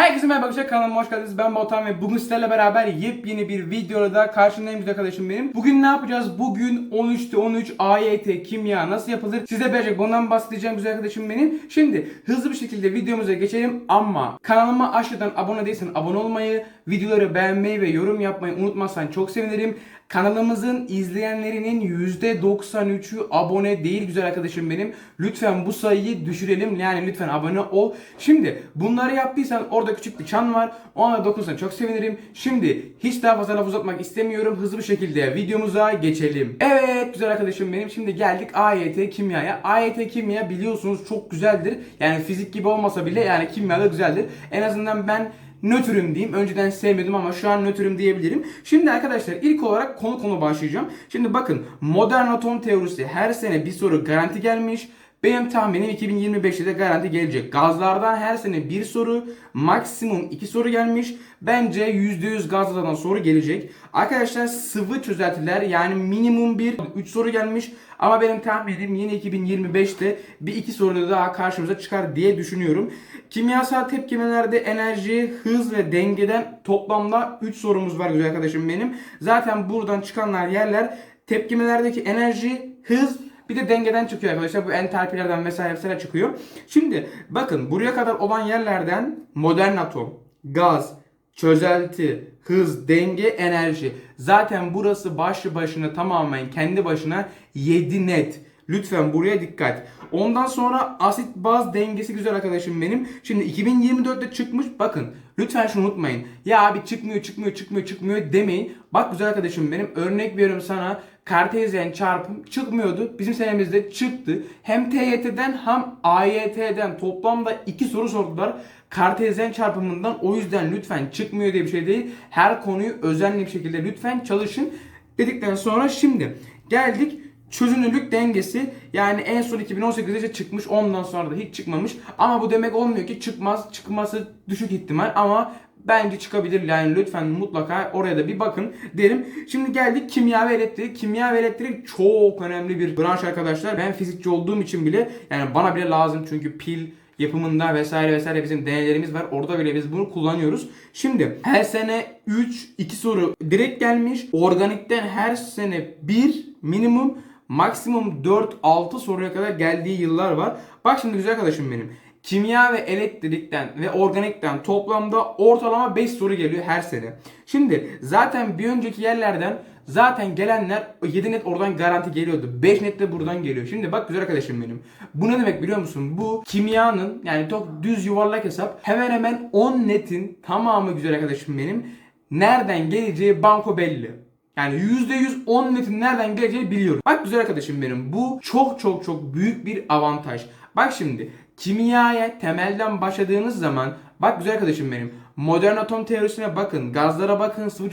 Herkese merhaba arkadaşlar kanalıma hoş geldiniz. Ben Batuhan ve bugün sizlerle beraber yepyeni bir videoda da karşındayım arkadaşım benim. Bugün ne yapacağız? Bugün 13'te 13 AYT kimya nasıl yapılır? Size birazcık bundan bahsedeceğim güzel arkadaşım benim. Şimdi hızlı bir şekilde videomuza geçelim ama kanalıma aşağıdan abone değilsen abone olmayı, videoları beğenmeyi ve yorum yapmayı unutmazsan çok sevinirim. Kanalımızın izleyenlerinin %93'ü abone değil güzel arkadaşım benim. Lütfen bu sayıyı düşürelim. Yani lütfen abone ol. Şimdi bunları yaptıysan orada küçük bir çan var. Ona dokunsan çok sevinirim. Şimdi hiç daha fazla laf uzatmak istemiyorum. Hızlı bir şekilde videomuza geçelim. Evet güzel arkadaşım benim. Şimdi geldik AYT kimyaya. AYT kimya biliyorsunuz çok güzeldir. Yani fizik gibi olmasa bile yani kimya da güzeldir. En azından ben nötrüm diyeyim. Önceden sevmiyordum ama şu an nötrüm diyebilirim. Şimdi arkadaşlar ilk olarak konu konu başlayacağım. Şimdi bakın modern atom teorisi her sene bir soru garanti gelmiş. Benim tahminim 2025'te de garanti gelecek. Gazlardan her sene bir soru, maksimum iki soru gelmiş. Bence %100 gazlardan soru gelecek. Arkadaşlar sıvı çözeltiler yani minimum bir 3 soru gelmiş. Ama benim tahminim yine 2025'te bir iki soru daha karşımıza çıkar diye düşünüyorum. Kimyasal tepkimelerde enerji, hız ve dengeden toplamda 3 sorumuz var güzel arkadaşım benim. Zaten buradan çıkanlar yerler tepkimelerdeki enerji, hız bir de dengeden çıkıyor arkadaşlar. Bu entalpilerden vesaire vesaire çıkıyor. Şimdi bakın buraya kadar olan yerlerden modern atom, gaz, çözelti, hız, denge, enerji. Zaten burası başlı başına tamamen kendi başına 7 net. Lütfen buraya dikkat. Ondan sonra asit baz dengesi güzel arkadaşım benim. Şimdi 2024'te çıkmış. Bakın lütfen şunu unutmayın. Ya abi çıkmıyor çıkmıyor çıkmıyor çıkmıyor demeyin. Bak güzel arkadaşım benim örnek veriyorum sana. Kartezyen çarpım çıkmıyordu. Bizim senemizde çıktı. Hem TYT'den hem AYT'den toplamda iki soru sordular. Kartezyen çarpımından o yüzden lütfen çıkmıyor diye bir şey değil. Her konuyu özenli bir şekilde lütfen çalışın dedikten sonra şimdi geldik çözünürlük dengesi yani en son 2018'de çıkmış ondan sonra da hiç çıkmamış ama bu demek olmuyor ki çıkmaz çıkması düşük ihtimal ama bence çıkabilir yani lütfen mutlaka oraya da bir bakın derim. Şimdi geldik kimya ve elektrik. Kimya ve elektrik çok önemli bir branş arkadaşlar. Ben fizikçi olduğum için bile yani bana bile lazım çünkü pil yapımında vesaire vesaire bizim deneylerimiz var. Orada bile biz bunu kullanıyoruz. Şimdi her sene 3 2 soru direkt gelmiş. Organikten her sene 1 minimum maksimum 4-6 soruya kadar geldiği yıllar var. Bak şimdi güzel arkadaşım benim. Kimya ve elektrikten ve organikten toplamda ortalama 5 soru geliyor her sene. Şimdi zaten bir önceki yerlerden zaten gelenler 7 net oradan garanti geliyordu. 5 net de buradan geliyor. Şimdi bak güzel arkadaşım benim. Bu ne demek biliyor musun? Bu kimyanın yani çok düz yuvarlak hesap hemen hemen 10 netin tamamı güzel arkadaşım benim. Nereden geleceği banko belli. Yani %100 10 netin nereden geleceğini biliyorum. Bak güzel arkadaşım benim bu çok çok çok büyük bir avantaj. Bak şimdi kimyaya temelden başladığınız zaman bak güzel arkadaşım benim modern atom teorisine bakın, gazlara bakın, sıvı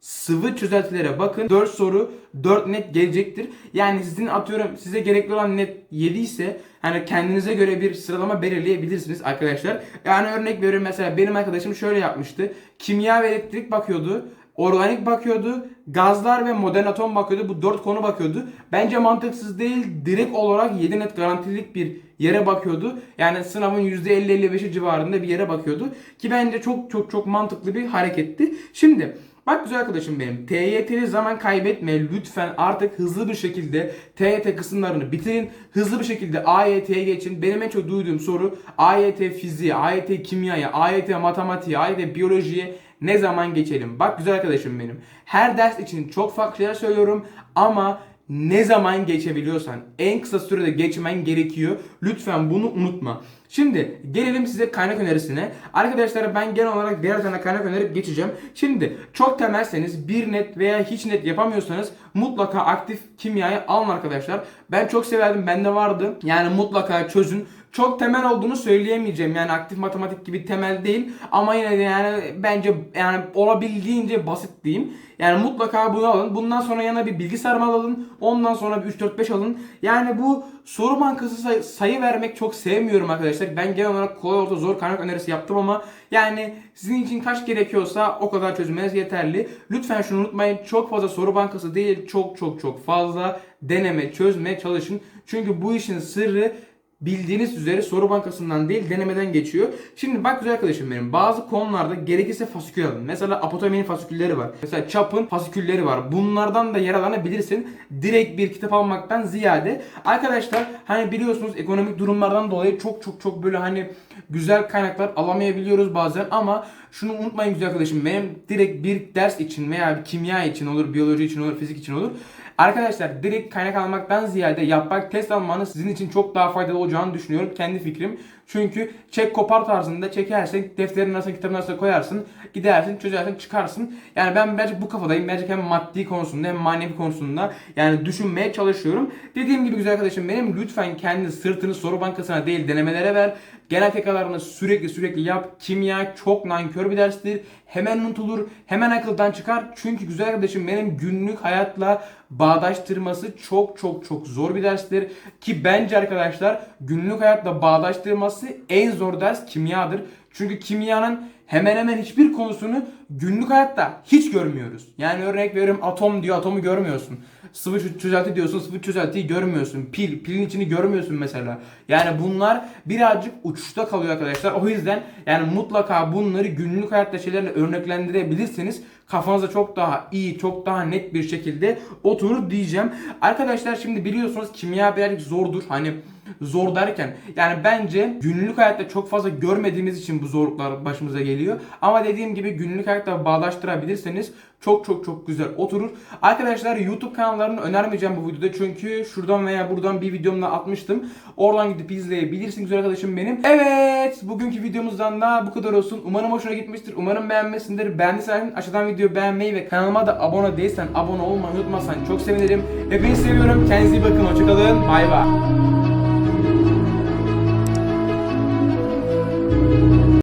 sıvı çözeltilere bakın. 4 soru 4 net gelecektir. Yani sizin atıyorum size gerekli olan net 7 ise hani kendinize göre bir sıralama belirleyebilirsiniz arkadaşlar. Yani örnek veriyorum mesela benim arkadaşım şöyle yapmıştı. Kimya ve elektrik bakıyordu. Organik bakıyordu, gazlar ve modern atom bakıyordu. Bu dört konu bakıyordu. Bence mantıksız değil. Direkt olarak 7 net garantilik bir yere bakıyordu. Yani sınavın %50-55'i civarında bir yere bakıyordu. Ki bence çok çok çok mantıklı bir hareketti. Şimdi Bak güzel arkadaşım benim. TYT'li zaman kaybetme lütfen artık hızlı bir şekilde TYT kısımlarını bitirin. Hızlı bir şekilde AYT'ye geçin. Benim en çok duyduğum soru AYT fiziğe, AYT kimyaya, AYT matematiğe, AYT biyolojiye ne zaman geçelim? Bak güzel arkadaşım benim. Her ders için çok farklı şeyler söylüyorum ama ne zaman geçebiliyorsan en kısa sürede geçmen gerekiyor. Lütfen bunu unutma. Şimdi gelelim size kaynak önerisine. Arkadaşlar ben genel olarak birer tane kaynak önerip geçeceğim. Şimdi çok temelseniz bir net veya hiç net yapamıyorsanız mutlaka aktif kimyayı alın arkadaşlar. Ben çok severdim bende vardı. Yani mutlaka çözün çok temel olduğunu söyleyemeyeceğim. Yani aktif matematik gibi temel değil ama yine de yani bence yani olabildiğince basit diyeyim. Yani mutlaka bunu alın. Bundan sonra yana bir bilgi sarmal alın. Ondan sonra bir 3 4 5 alın. Yani bu soru bankası say- sayı vermek çok sevmiyorum arkadaşlar. Ben genel olarak kolay orta zor kaynak önerisi yaptım ama yani sizin için kaç gerekiyorsa o kadar çözmeniz yeterli. Lütfen şunu unutmayın. Çok fazla soru bankası değil. Çok çok çok fazla deneme, çözme çalışın. Çünkü bu işin sırrı bildiğiniz üzere soru bankasından değil denemeden geçiyor. Şimdi bak güzel arkadaşım benim bazı konularda gerekirse fasikül alın. Mesela apotominin fasikülleri var. Mesela çapın fasikülleri var. Bunlardan da yararlanabilirsin. Direkt bir kitap almaktan ziyade. Arkadaşlar hani biliyorsunuz ekonomik durumlardan dolayı çok çok çok böyle hani güzel kaynaklar alamayabiliyoruz bazen ama şunu unutmayın güzel arkadaşım benim direkt bir ders için veya bir kimya için olur, biyoloji için olur, fizik için olur. Arkadaşlar direkt kaynak almaktan ziyade yapmak test almanız sizin için çok daha faydalı olacağını düşünüyorum. Kendi fikrim. Çünkü çek kopar tarzında çekersin, defterin arasına kitabın arasına koyarsın, gidersin, çözersin, çıkarsın. Yani ben birazcık bu kafadayım. Birazcık hem maddi konusunda hem manevi konusunda yani düşünmeye çalışıyorum. Dediğim gibi güzel arkadaşım benim lütfen kendi sırtını soru bankasına değil denemelere ver. Genel tekalarını sürekli sürekli yap. Kimya çok nankör bir derstir. Hemen unutulur, hemen akıldan çıkar. Çünkü güzel arkadaşım benim günlük hayatla bağdaştırması çok çok çok zor bir derstir. Ki bence arkadaşlar günlük hayatla bağdaştırması en zor ders kimyadır. Çünkü kimyanın hemen hemen hiçbir konusunu günlük hayatta hiç görmüyoruz. Yani örnek veriyorum atom diyor atomu görmüyorsun. Sıvı çö- çözelti diyorsun sıvı çözeltiyi görmüyorsun. Pil, pilin içini görmüyorsun mesela. Yani bunlar birazcık uçuşta kalıyor arkadaşlar. O yüzden yani mutlaka bunları günlük hayatta şeylerle örneklendirebilirseniz kafanıza çok daha iyi, çok daha net bir şekilde oturur diyeceğim. Arkadaşlar şimdi biliyorsunuz kimya birazcık zordur. Hani zor derken yani bence günlük hayatta çok fazla görmediğimiz için bu zorluklar başımıza geliyor. Ama dediğim gibi günlük hayatta bağdaştırabilirseniz çok çok çok güzel oturur. Arkadaşlar YouTube kanallarını önermeyeceğim bu videoda çünkü şuradan veya buradan bir videomda atmıştım. Oradan gidip izleyebilirsin güzel arkadaşım benim. Evet bugünkü videomuzdan da bu kadar olsun. Umarım hoşuna gitmiştir. Umarım beğenmişsindir. Beğendiysen aşağıdan videoyu beğenmeyi ve kanalıma da abone değilsen abone olmayı unutmazsan çok sevinirim. Hepinizi seviyorum. Kendinize iyi bakın. Hoşçakalın. Bay bay.